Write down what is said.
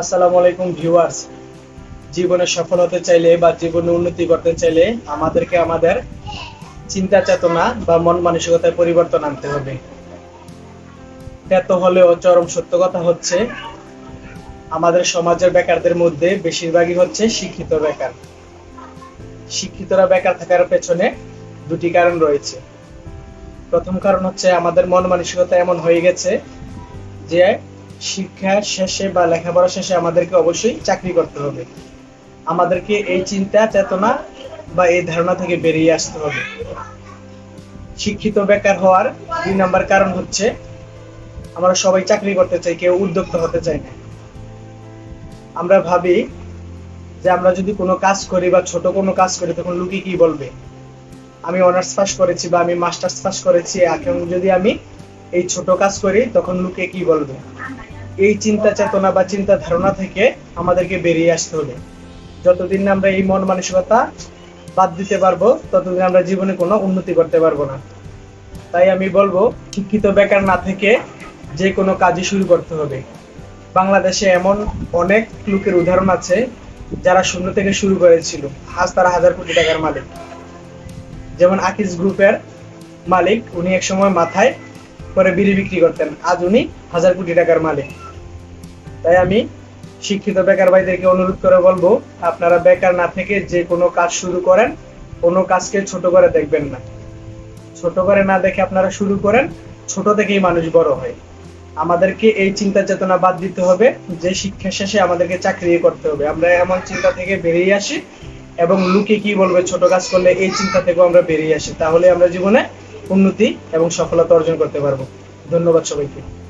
আসসালামু আলাইকুম ভিউয়ার্স। জীবনে সফল হতে চাইলে বা জীবনে উন্নতি করতে চাইলে আমাদেরকে আমাদের চিন্তা চেতনা বা মন মানসিকতায় পরিবর্তন আনতে হবে। এত হলেও চরম সত্য কথা হচ্ছে, আমাদের সমাজের বেকারদের মধ্যে বেশিরভাগই হচ্ছে শিক্ষিত বেকার। শিক্ষিতরা বেকার থাকার পেছনে দুটি কারণ রয়েছে। প্রথম কারণ হচ্ছে আমাদের মন মানসিকতা এমন হয়ে গেছে যে শিক্ষা শেষে বা লেখাপড়া শেষে আমাদেরকে অবশ্যই চাকরি করতে হবে। আমাদেরকে এই চিন্তা, চেতনা বা এই ধারণা থেকে বেরিয়ে আসতে হবে। শিক্ষিত বেকার হওয়ার দুই নাম্বার কারণ হচ্ছে, আমরা সবাই চাকরি করতে চাই, কেউ উদ্যোক্তা হতে চায় না। আমরা ভাবি যে আমরা যদি কোনো কাজ করি বা ছোট কোনো কাজ করি, তখন লোকে কি বলবে? আমি অনার্স পাস করেছি বা আমি মাস্টার্স পাস করেছি, এখন যদি আমি এই ছোট কাজ করি, তখন লোকে কি বলবে? এই চিন্তা চেতনা বা চিন্তা ধারণা থেকে আমাদেরকে বেরিয়ে আসতে হবে যতদিন না আমরা এই মন মানসিকতা বাদ দিতে পারব, ততদিন আমরা জীবনে কোনো উন্নতি করতে পারব না। তাই আমি বলব, শিক্ষিত বেকার না থেকে যে কোনো কাজই শুরু করতে হবে। বাংলাদেশে এমন অনেক লোকের উদাহরণ আছে যারা শূন্য থেকে শুরু করেছিল। আজ তারা হাজার কোটি টাকার মালিক। যেমন আকিজ গ্রুপের মালিক, উনি এক সময় মাথায় করে বিড়ি বিক্রি করতেন। আজ উনি হাজার কোটি টাকার মালিক। তাই আমি শিক্ষিত বেকার ভাইদেরকে অনুরোধ করে বলব, আপনারা বেকার না থেকে যে কোনো কাজ শুরু করেন, কোনো কাজকে ছোট করে দেখবেন না। ছোট করে না দেখে আপনারা শুরু করেন, ছোট থেকেই মানুষ বড় হয়। আমাদেরকে এই চিন্তা চেতনা বাদ দিতে হবে, যে শিক্ষা শেষে আমাদেরকে চাকরি করতে হবে। আমরা এমন চিন্তা থেকে বেরিয়ে আসি এবং লোকে কি বলবে, ছোট কাজ করলে এই চিন্তা থেকেও আমরা বেরিয়ে আসি। তাহলে আমরা জীবনে উন্নতি এবং সফলতা অর্জন করতে পারব। ধন্যবাদ সবাইকে।